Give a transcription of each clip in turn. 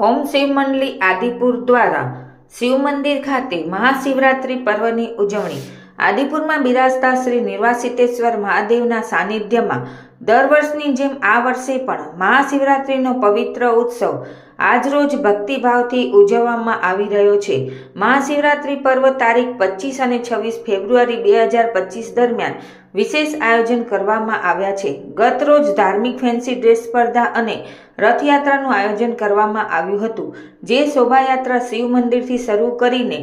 ઓમ શિવ મંડળી આદિપુર દ્વારા શિવ મંદિર ખાતે મહાશિવરાત્રિ પર્વની ઉજવણી. આદિપુરમાં બિરાજતા શ્રી નિર્વાસિતેશ્વર મહાદેવના સાનિધ્યમાં દર વર્ષની જેમ આ વર્ષે પણ મહાશિવરાત્રિનો પવિત્ર ઉત્સવ આજરોજ ભક્તિભાવથી ઉજવવામાં આવી રહ્યો છે. મહાશિવરાત્રિ પર્વ તારીખ પચીસ અને છવ્વીસ ફેબ્રુઆરી બે હજાર પચીસ દરમિયાન વિશેષ આયોજન કરવામાં આવ્યા છે. ગત રોજ ધાર્મિક ફેન્સી ડ્રેસ સ્પર્ધા અને રથયાત્રાનું આયોજન કરવામાં આવ્યું હતું, જે શોભાયાત્રા શિવ મંદિરથી શરૂ કરીને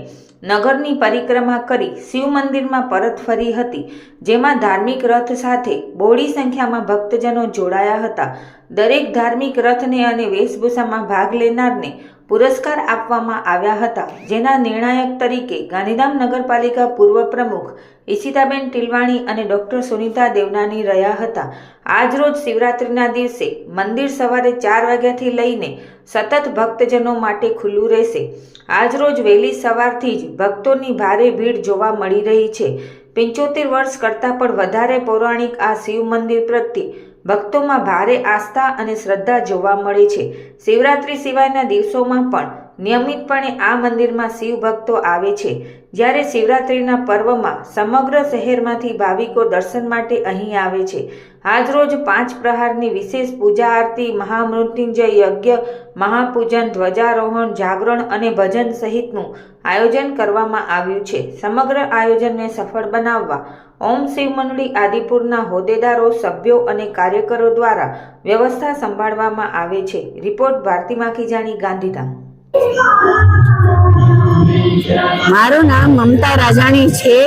નગરની પરિક્રમા કરી શિવ મંદિરમાં પરત ફરી હતી, જેમાં ધાર્મિક રથ સાથે બોડી સંખ્યામાં ભક્તજનો જોડાયા હતા. દરેક ધાર્મિક રથને અને વેશભૂષામાં ભાગ લેનારને પુરસ્કાર આપવામાં આવ્યા હતા, જેના નિર્ણાયક તરીકે ગાંધીધામ નગરપાલિકા પૂર્વ પ્રમુખ ઈશિતાબેન ટિલવાણી અને ડોક્ટર સુનિતા દેવનાની રહ્યા હતા. આજરોજ શિવરાત્રિના દિવસે મંદિર સવારે ચાર વાગ્યાથી લઈને સતત ભક્તજનો માટે ખુલ્લું રહેશે. આજરોજ વહેલી સવારથી જ ભક્તોની ભારે ભીડ જોવા મળી રહી છે. પંચોતેર વર્ષ કરતાં પણ વધારે પૌરાણિક આ શિવ મંદિર પ્રત્યે ભક્તોમાં ભારે આસ્થા અને શ્રદ્ધા જોવા મળે છે. શિવરાત્રિ સિવાયના દિવસોમાં પણ નિયમિતપણે આ મંદિરમાં શિવ ભક્તો આવે છે. જ્યારે શિવરાત્રિના પર્વમાં સમગ્ર શહેરમાંથી ભાવિકો દર્શન માટે અહીં આવે છે. આજરોજ પાંચ પ્રહારની વિશેષ પૂજા આરતી, મહામૃત્યુંજય યજ્ઞ, મહાપૂજન, ધ્વજારોહણ, જાગરણ અને ભજન સહિતનું આયોજન કરવામાં આવ્યું છે. સમગ્ર આયોજનને સફળ બનાવવા ઓમ શિવ મંડળી આદિપુરના હોદ્દેદારો, સભ્યો અને કાર્યકરો દ્વારા વ્યવસ્થા સંભાળવામાં આવે છે. રિપોર્ટ ભારતી માખીજાણી ગાંધીધામ. મારું નામ મમતા રાજાણી છે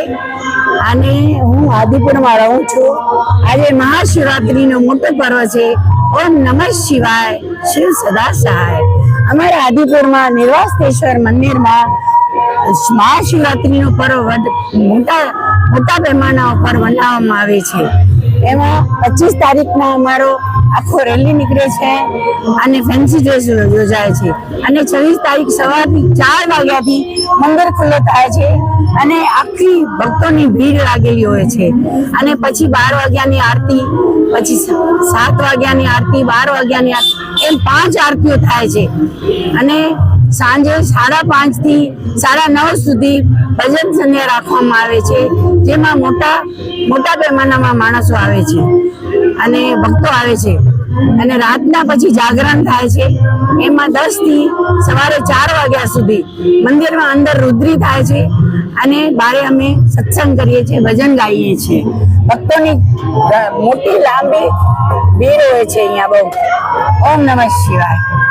અને હું આદિપુરમાં રહું છું. આજે મહાશિવરાત્રીનો મોટો પર્વ છે. ઓમ નમઃ શિવાય. શિવ સદા સહાય. અમારા આદિપુરમાં નિર્વાસેશ્વર મંદિરમાં મહાશિવરાત્રીનો પર્વ મોટા મોટા પેમાના ઉપર મનાવવામાં આવે છે. એમાં પચીસ તારીખમાં અમારો આખો રેલી નીકળે છે અને ફેન્સી ડ્રેસ યોજાય છે. અને છવ્વીસ તારીખ સવારથી ચાર વાગ્યાથી મંદિર ખુલ્લો થાય છે અને આખી ભક્તોની ભીડ લાગેલી હોય છે. અને પછી બાર વાગ્યાની આરતી, પછી સાત વાગ્યાની આરતી, બાર વાગ્યાની આરતી, એમ પાંચ આરતીઓ થાય છે. અને સાંજે સાડા પાંચથી સાડા નવ સુધી ભજન સંધ્યા રાખવામાં આવે છે. જેમાં મોટા મોટા પેમાનામાં માણસો આવે છે અને ભક્તો આવે છે. અને રાતના પછી જાગરણ થાય છે. એમાં દસથી સવારે ચાર વાગ્યા સુધી મંદિરમાં અંદર રુદ્રી થાય છે અને બારે અમે સત્સંગ કરીએ છીએ, ભજન ગાઈએ છીએ. ભક્તોની મોટી લાંબી ભીડ હોય છે અહીંયા બહુ. ઓમ નમઃ શિવાય.